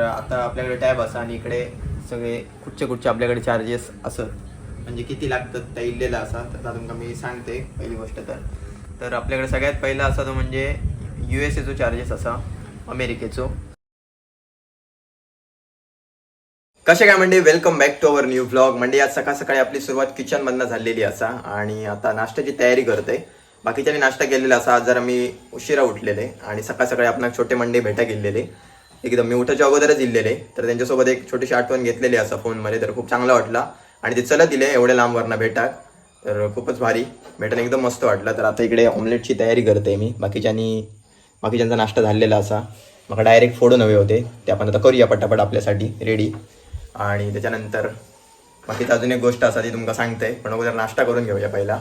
तर आता आपल्याकडे टॅब असा आणि इकडे सगळे कुठचे कुठचे आपल्याकडे चार्जेस असत म्हणजे किती लागतात त्या इल्लेला असा तर तुमका मी सांगते पहिली गोष्ट तर. तर आपल्याकडे सगळ्यात पहिला असा तो म्हणजे यू एस एचो चार्जेस असा अमेरिकेचो. कसे काय म्हणजे welcome back to our new blog म्हणजे आज सकाळ सकाळी आपली सुरुवात किचन मधनं झालेली असा आणि आता नाश्त्याची तयारी करते. बाकीच्यानी नाश्ता केलेला असा आज जरा मी उशिरा उठलेले आणि सकाळ सकाळी आपण छोटे मंडे भेटा गेलेले एकदम मी उठाच्या अगोदरच दिलेले. तर त्यांच्यासोबत एक छोटीशी आठवण घेतलेली असा फोनमध्ये. तर खूप चांगला वाटला. आणि ते चलत दिले एवढ्या लांबवरनं भेटाक तर खूपच भारी. भेटायला एकदम मस्त वाटलं. तर आता इकडे ऑमलेटची तयारी करते मी. बाकीच्यांनी बाकीच्यांचा नाश्ता झालेला असा. मग डायरेक्ट फोडून हवे होते. ते आपण आता करूया पटापट आपल्यासाठी. रेडी आणि त्याच्यानंतर बाकीचं अजून एक गोष्ट असा ती तुमका सांगते. पण अगोदर नाश्ता करून घेऊया पहिला.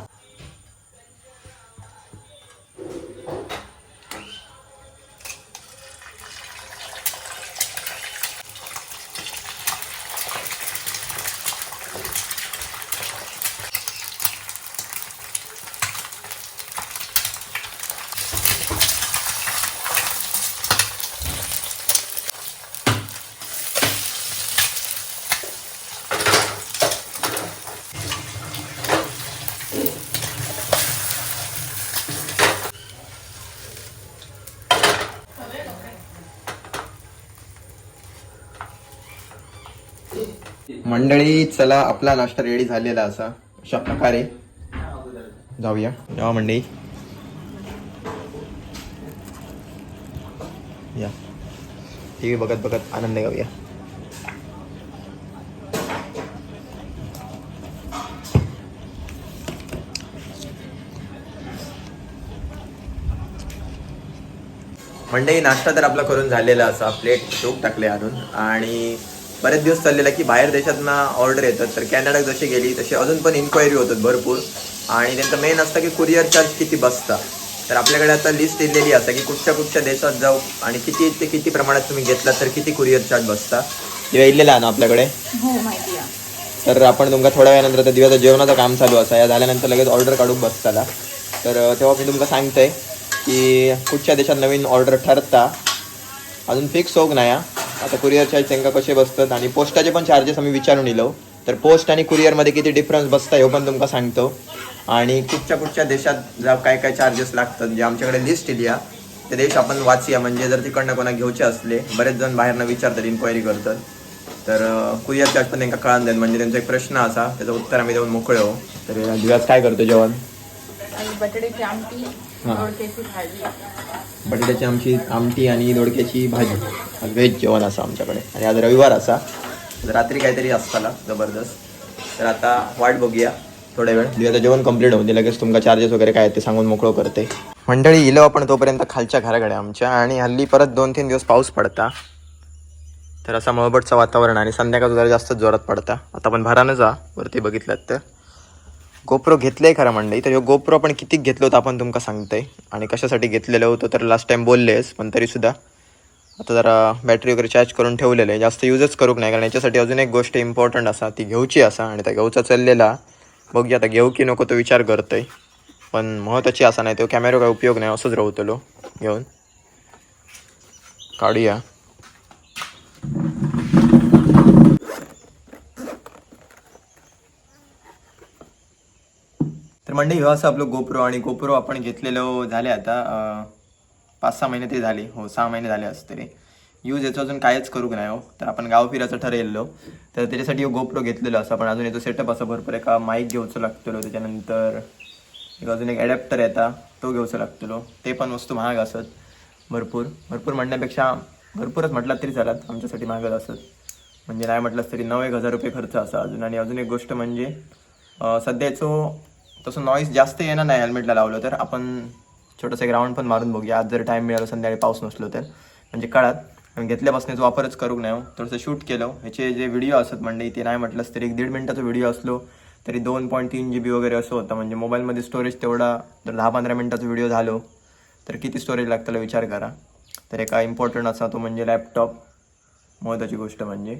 मंडळी चला आपला नाश्ता रेडी झालेला असा. अशा प्रकारे जाऊया. या मंडळी. या. टी व्ही बघत बघत आनंद घेऊया. मंडळी नाश्ता तर आपला करून झालेला असा. प्लेट शोक टाकले आणून आणि बरेच दिवस चाललेला की बाहेर देशातना ऑर्डर येतात. तर कॅनडात जशी गेली तशी अजून पण इन्क्वायरी होतात भरपूर. आणि त्यांचं मेन असतं की कुरिअर चार्ज किती बसता. तर आपल्याकडे आता लिस्ट दिलेली असता की कुठच्या कुठच्या देशात जाऊ आणि किती ते किती प्रमाणात तुम्ही घेतला तर किती कुरिअर चार्ज बसता. इल्लेला आहे ना आपल्याकडे? तर आपण तुमका थोड्या वेळानंतर आता दिवसाचं जेवणाचं काम चालू असा या झाल्यानंतर लगेच ऑर्डर काढून बसताला. तर तेव्हा मी तुमका सांगतोय की कुठच्या देशात नवीन ऑर्डर ठरता. अजून फिक्स होक नाही. आता कुरिअर चार्ज त्यांना कसे बसतात आणि पोस्टाचे पण चार्जेस आम्ही विचारून इलो. तर पोस्ट आणि कुरिअरमध्ये किती डिफरन्स बसता हे पण तुमका सांगतो. आणि कुठच्या कुठच्या देशात जा काय काय चार्जेस लागतात जे आमच्याकडे लिस्ट इली ते देश आपण वाचूया. म्हणजे जर तिकडनं कोणा घेऊचे असले बरेच जण बाहेरनं विचारतात इन्क्वायरी करतात. तर कुरिअर चार्ज पण त्यांना कळून देईल म्हणजे त्यांचा एक प्रश्न असा त्याचं उत्तर आम्ही देऊन मोकळे हो तर दिवस काय करतो जेवण? बटाट्याची आमटी बटाट्याची आमची आमटी आणि दोडक्याची भाजी. व्हेज जेवण असा आमच्याकडे. आणि आज रविवार असा. रात्री काहीतरी असताला जबरदस्त. तर आता वाट बघूया थोड्या वेळ. म्हणजे आता जेवण कंप्लीट होऊन दे लगेच तुमका चार्जेस वगैरे काय ते सांगून मोकळं करते. मंडळी इलो आपण तोपर्यंत खालच्या घराकडे आमच्या. आणि हल्ली परत दोन तीन दिवस पाऊस पडता. तर असा मळबटचं वातावरण आणि संध्याकाळ जरा जास्त जोरात पडता. आता आपण भरानं जा वरती बघितलं तर. गोप्रो घेतलंय खरं म्हणलं तर ह्यो गोप्रो आपण किती घेतलो होतं आपण तुमका सांगतंय. आणि कशासाठी घेतलेलं होतं तर लास्ट टाईम बोललेस पण तरीसुद्धा आता जरा बॅटरी वगैरे चार्ज करून ठेवलेलं आहे. जास्त यूजच करूक नाही कारण याच्यासाठी अजून एक गोष्ट इम्पॉर्टंट असा ती घेऊची असा. आणि त्या घेऊचा चाललेला. बघूया आता घेऊ की नको तो विचार करतोय. पण महत्वाची असा नाही तो कॅमेरा काय उपयोग नाही असंच राहतलो घेऊन. काढूया. तर मंडळी ह्यो असं आपलं गोप्रो आणि गोप्रो आपण घेतलेलो झाले आता पाच सहा महिने ते झाले. हो सहा महिने झाले असं तरी. यूज याचं अजून कायच करू नाही हो? तर आपण गाव फिरायचं ठरलेलो. तर त्याच्यासाठी हो गोप्रो घेतलेलो असं पण अजून याचा सेटअप असं भरपूर एका माईक घेऊचं लागतलो त्याच्यानंतर. एक अजून एक ॲडॅप्टर येता तो घेऊचं लागतलो. ते पण वस्तू महाग असत. भरपूर. भरपूर म्हणण्यापेक्षा भरपूरच म्हटलात तरी चालत आमच्यासाठी महागच असत. म्हणजे नाही म्हटलंच तरी नऊ एक हजार रुपये खर्च असा अजून. आणि अजून एक गोष्ट म्हणजे सध्याचं तसं नॉईस जास्त येणार नाही हेल्मेटला लावलं तर. आपण छोटंसं ग्राउंड पण मारून बघूया. आज जर टाईम मिळाला संध्याकाळी पाऊस नसलो तर. म्हणजे काळात कारण घेतल्यापासून याचा वापरच करूक नाही हो. थोडंसं शूट केलं. ह्याचे जे व्हिडिओ असत म्हणजे ते नाही म्हटलंच तरी एक दीड मिनिटाचा व्हिडिओ असलो तरी दोन पॉईंट तीन जी बी वगैरे असं होतं. म्हणजे मोबाईलमध्ये स्टोरेज तेवढा जर दहा पंधरा मिनिटाचा व्हिडिओ झालो तर किती स्टोरेज लागतं विचार करा. तर एका इम्पॉर्टंट असा तो म्हणजे लॅपटॉप महत्त्वाची गोष्ट म्हणजे.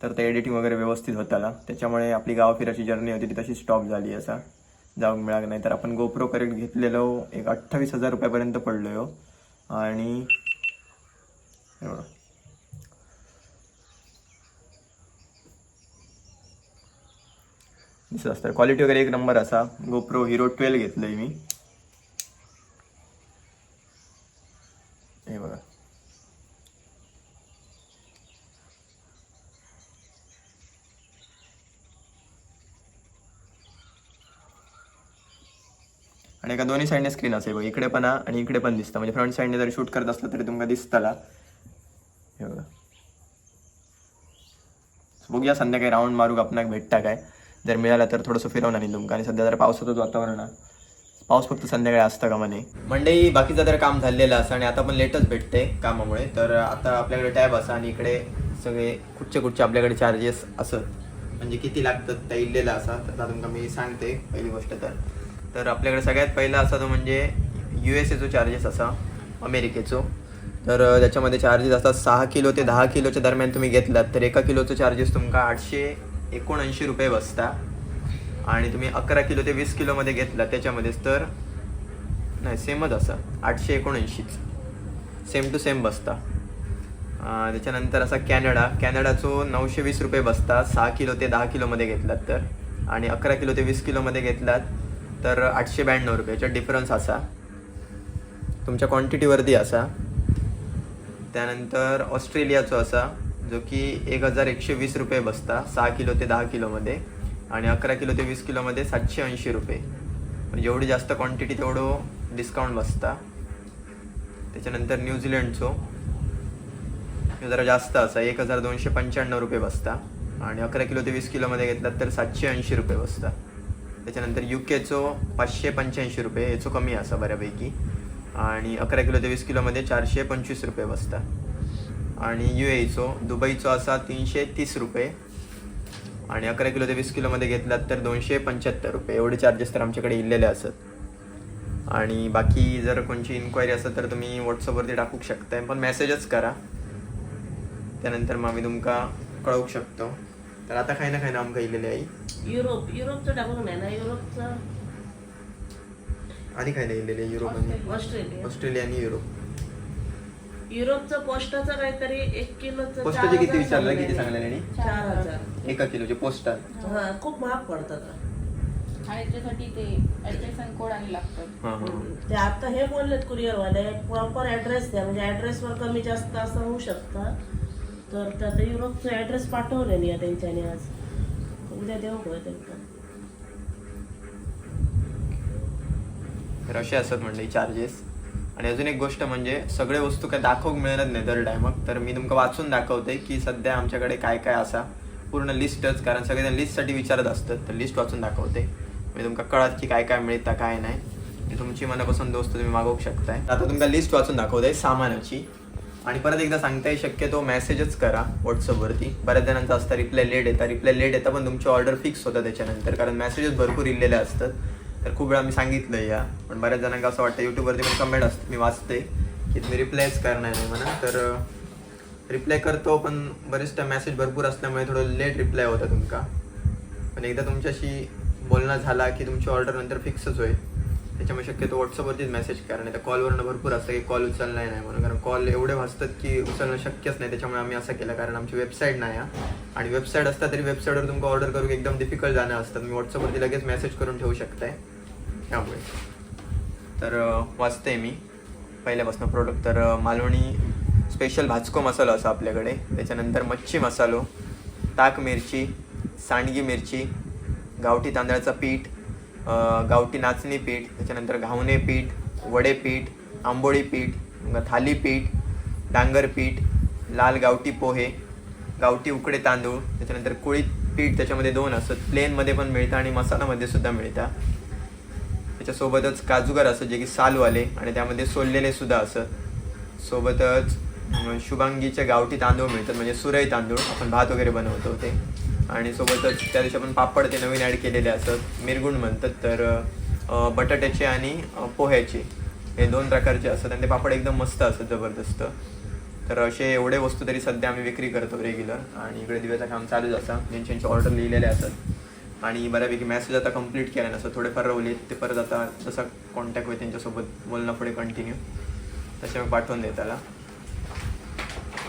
तर ते एडिटिंग वगैरे व्यवस्थित होताला त्याच्यामुळे आपली गावफिराची जर्नी होती ती तशी स्टॉप झाली असा. जाऊन मिळाल नाही. तर आपण गोप्रो करेक्ट घेतलेलो एक अठ्ठावीस हजार रुपयापर्यंत पडलो हो. आणि दिसत असतं. क्वालिटी वगैरे एक नंबर असा. गोप्रो हिरो ट्वेल्व घेतलं आहे मी. आणि एका दोन्ही साईडने स्क्रीन असेल बघ. इकडे पण आणि इकडे पण दिसतं. म्हणजे फ्रंट साईडने जरी शूट करत असलं तरी तुमका दिसतला. हे बघा. बघूया संध्याकाळी राऊंड मारूक आपणाक भेटता काय. जर मिळाला तर थोडंसं फिरवणार नाही तुमका. आणि सध्या जर पावसाचंच वातावरण आहे. पाऊस फक्त संध्याकाळी असतं का म्हणे? मंडई बाकीचं तर काम झालेलं असं आणि आता पण लेटच भेटते कामामुळे. तर आता आपल्याकडे टॅब असा आणि इकडे सगळे कुठचे कुठचे आपल्याकडे चार्जेस असत. म्हणजे किती लागतात त्या इल्लेला असा. तर आता तुमका मी सांगते पहिली गोष्ट तर. तर आपल्याकडे सगळ्यात पहिला असा तो म्हणजे यू एस एचो चार्जेस असा अमेरिकेचो. तर त्याच्यामध्ये चार्जेस असतात सहा किलो ते दहा किलोच्या दरम्यान तुम्ही घेतलात तर एका किलोचं चार्जेस तुमका आठशे एकोणऐंशी रुपये बसता. आणि तुम्ही अकरा किलो ते वीस किलोमध्ये घेतला त्याच्यामध्येच तर नाही सेमच असा आठशे एकोणऐंशीच. सेम टू सेम बसता. त्याच्यानंतर असा कॅनडा कॅनडाचो नऊशे वीस रुपये बसता सहा किलो ते दहा किलोमध्ये घेतलात तर. आणि अकरा किलो ते वीस किलोमध्ये घेतलात तर आठशे ब्याण्णव रुपये डिफरन्स असा. तुमच्या क्वांटिटीवरती असा. त्यानंतर ऑस्ट्रेलियाचो असा जो की एक हजार एकशे वीस रुपये बसता सहा किलो ते दहा किलोमध्ये आणि अकरा किलो ते वीस किलोमध्ये सातशे ऐंशी रुपये. म्हणजे जेवढी जास्त क्वांटिटी तेवढं डिस्काउंट बसता. त्याच्यानंतर न्यूझीलंडचो जरा जास्त असा एक हजार दोनशे पंच्याण्णव रुपये बसता. आणि अकरा किलो ते वीस किलोमध्ये घेतलात तर सातशे ऐंशी रुपये बसता. त्याच्यानंतर यू केचो पाचशे पंच्याऐंशी रुपये याचो कमी असा बऱ्यापैकी. आणि अकरा किलो ते वीस किलोमध्ये चारशे पंचवीस रुपये बसता आणि यू एचो दुबईचो असा तीनशे तीस रुपये. आणि अकरा किलो ते वीस किलोमध्ये घेतलात तर दोनशे पंच्याहत्तर रुपये. एवढे चार्जेस तर आमच्याकडे इल्लेले असत. आणि बाकी जर कोणची इन्क्वायरी असेल तर तुम्ही व्हॉट्सअपवरती टाकू शकताय. पण मेसेजच करा. त्यानंतर मग आम्ही तुमका कळवू शकतो. तर आता काही ना काही ना आमका इलेले आहे युरोप युरोपचं टाकून नाही ना युरोपचं आणि काही नाही इलेले युरोप आणि ऑस्ट्रेलिया. ऑस्ट्रेलिया. आणि युरोप. युरोपचं पोस्टाचं काहीतरी एक किलोचं पोस्टाचे चार किती हजार विचारलं? किती. सांगलेले चार हजार. एका किलोचे पोस्टात. हा खूप महाग पडतात त्याच्यासाठी ते ऍड्रेस आणि कोड आणि लागतं. हां हां. ते आता हे बोललेत कुरिअरवाले प्रॉपर ऍड्रेस द्या. म्हणजे ऍड्रेसवर कमी जास्त असं होऊ शकतं. तर त्याचा युरोपचा ॲड्रेस पाठवले नाही त्यांच्याने आज. उद्या देऊ त्यांना? असे असतात म्हणजे चार्जेस आणि अजून एक गोष्ट म्हणजे सगळे वस्तू काय दाखवूक मिळणार नाही दर टायमाक तर मी तुमका वाचून दाखवते की सध्या आमच्याकडे काय काय असा पूर्ण लिस्टच कारण सगळेजण लिस्टसाठी विचारत असतात तर लिस्ट वाचून दाखवते. मी तुमका कळत की काय काय मिळतं काय नाही. तुमची मनापासून दोस्त तुम्ही मागवू शकताय. आता तुमका लिस्ट वाचून दाखवते सामानाची. आणि परत एकदा सांगताय शक्यतो मेसेजच करा व्हॉट्सअपवरती बऱ्याच जणांचा असता रिप्लाय लेट येतात रिप्लाय लेट येतं पण तुमची ऑर्डर फिक्स होतं त्याच्यानंतर. कारण मेसेजेस भरपूर इलेले असतात. तर खूप वेळा मी सांगितलं या. पण बऱ्याच जणांना असं वाटतं यूट्यूबवरती पण कमेंट असते. मी वाचते की तुम्ही रिप्लायच करणार नाही म्हणा. तर रिप्लाय करतो पण बरेचदा मेसेज भरपूर असल्यामुळे थोडं लेट रिप्लाय होता तुमका पण एकदा तुमच्याशी बोलणं झाला की तुमची ऑर्डर नंतर फिक्सच होईल. त्याच्यामुळे शक्यतो व्हॉट्सअपवरतीच मेसेज करा नाही तर कॉलवरनं भरपूर असतं की कॉल उचलणार नाही म्हणून. कारण कॉल एवढे वाचतात की उचलणं शक्यच नाही. त्याच्यामुळे आम्ही असं केलं कारण आमची वेबसाईट नाही आहे आणि वेबसाईट असता तरी वेबसाईटवर तुमका ऑर्डर करू एकदम डिफिकल्ट जाणं असतं. तुम्ही व्हॉट्सअपवरती लगेच मेसेज करून ठेवू शकताय. त्यामुळे. तर वाचते मी. पहिल्यापासून प्रोडक्ट तर मालवणी स्पेशल भाजको मसालो असा आपल्याकडे. त्याच्यानंतर मच्छी मसालो ताक मिरची सांडगी मिरची गावठी तांदळाचं पीठ गावठी नाचणी पीठ त्याच्यानंतर घावणे पीठ वडे पीठ आंबोळी पीठ थालीपीठ थाली पीठ डांगर पीठ लाल गावठी पोहे गावठी उकडे तांदूळ त्याच्यानंतर कुळीत पीठ त्याच्यामध्ये दोन असत प्लेनमध्ये पण मिळतं आणि मसालामध्ये सुद्धा मिळतं. त्याच्यासोबतच काजूगर असत जे की सालवाले आणि त्यामध्ये सोललेले सुद्धा असत सोबतच शुभांगीचे गावठी तांदूळ मिळतात म्हणजे सुरई तांदूळ आपण भात वगैरे बनवतो ते. आणि सोबतच त्या दिवशी आपण पापड ते नवीन ॲड केलेले असत मिरगुंड म्हणतात तर बटाट्याचे आणि पोह्याचे. हे दोन प्रकारचे असतात आणि ते पापड एकदम मस्त असतात जबरदस्त. तर असे एवढे वस्तू तरी सध्या आम्ही विक्री करतो रेग्युलर आणि इकडे दिव्याचं काम चालूच असा. ज्यांची ज्यांची ऑर्डर लिहिलेले असतात. आणि बऱ्यापैकी मॅसेज आता कंप्लीट केला नसं थोडे फरवले ते परत आता जसा कॉन्टॅक्ट होईल त्यांच्यासोबत बोलणं पुढे कंटिन्यू तसे मी पाठवून देताला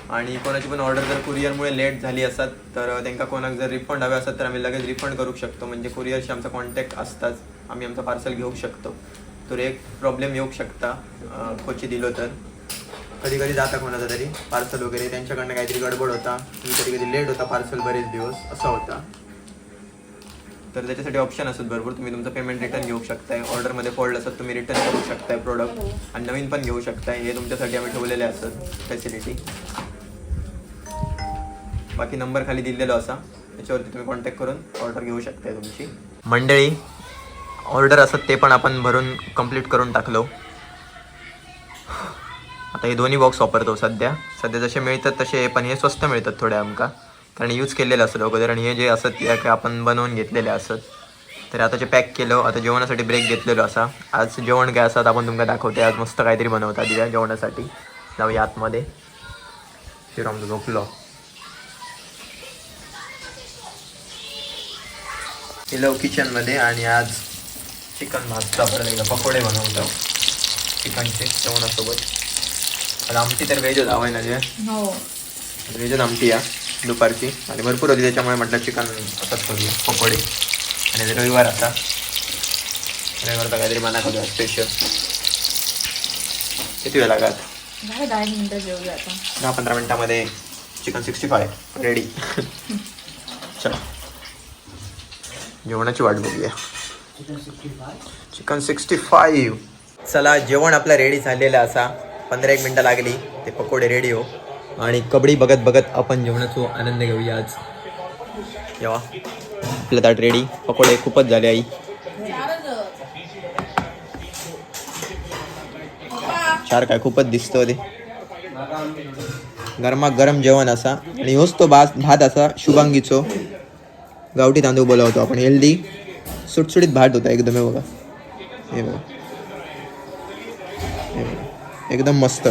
आणि कोणाची पण ऑर्डर जर कुरिअरमुळे लेट झाली असत तर त्यांना कोणाक जर रिफंड हवे असत तर आम्ही लगेच रिफंड करू शकतो. म्हणजे कुरिअरशी आमचा कॉन्टॅक्ट असताच आम्ही आमचं पार्सल घेऊ शकतो. तर एक प्रॉब्लेम येऊ शकता कोची दिलो तर. कधी कधी जाता कोणाचा तरी पार्सल वगैरे त्यांच्याकडनं काहीतरी गडबड होता कधी कधी लेट होता पार्सल बरेच दिवस असा होता. तर त्याच्यासाठी ऑप्शन असत भरपूर. तुम्ही तुमचं पेमेंट रिटर्न घेऊ शकताय. ऑर्डरमध्ये फॉल्ट असत तुम्ही रिटर्न करू शकताय प्रोडक्ट आणि नवीन पण घेऊ शकताय. हे तुमच्यासाठी आम्ही ठेवलेले असत फॅसिलिटी बाकी नंबर खाली दिलेलो असा. त्याच्यावरती तुम्ही कॉन्टॅक्ट करून ऑर्डर घेऊ शकता तुमची. मंडळी ऑर्डर असत ते पण आपण भरून कंप्लीट करून टाकलो. आता हे दोन्ही बॉक्स वापरतो सध्या. सध्या जसे मिळतात तसे पण हे स्वस्त मिळतात थोडे आमका. कारण यूज केलेलं असतं अगोदर आणि हे जे असत ते काय आपण बनवून घेतलेले असत. तर आता जे पॅक केलं आता जेवणासाठी ब्रेक घेतलेलो असा. आज जेवण काय असत आपण तुमका दाखवते आज मस्त काहीतरी बनवता दिल्या जेवणासाठी. जाऊया आतमध्ये. शिवराम झोपलो. गेलो किचनमध्ये आणि आज चिकन भाजता परत एकदा पकोडे बनवतो चिकनचे जेवणासोबत. आता आमटी तर व्हेजच हवं ना जे? हो. व्हेजच आमटी आहे दुपारची. आणि भरपूर होती त्याच्यामुळे म्हटलं चिकन असंच करूया पकोडे. आणि रविवार आता. रविवार तर काहीतरी मना करूया स्पेशल किती वेळ लागत दहा पंधरा मिनिटामध्ये चिकन सिक्स्टी फाय रेडी जेवणाची वाट बघूया. चिकन सिक्स्टी फाईव्ह चला जेवण आपलं रेडी झालेलं असा पंधरा एक मिनटं लागली. ते पकोडे रेडी हो. आणि कबड्डी बघत बघत आपण जेवणाचा आनंद घेऊया आज. जेव्हा आपलं ताट रेडी पकोडे खूपच झाले आई. चार काय खूपच दिसतो ते. गरमा गरम जेवण असा. आणि होच तो भात भात असा शुभांगीचो. गावठी तांदूळ बोलावतो आपण हेल्दी सुटसुटीत भात होता एकदम हे बघा. हे बघा. हे बघा. एकदम मस्त.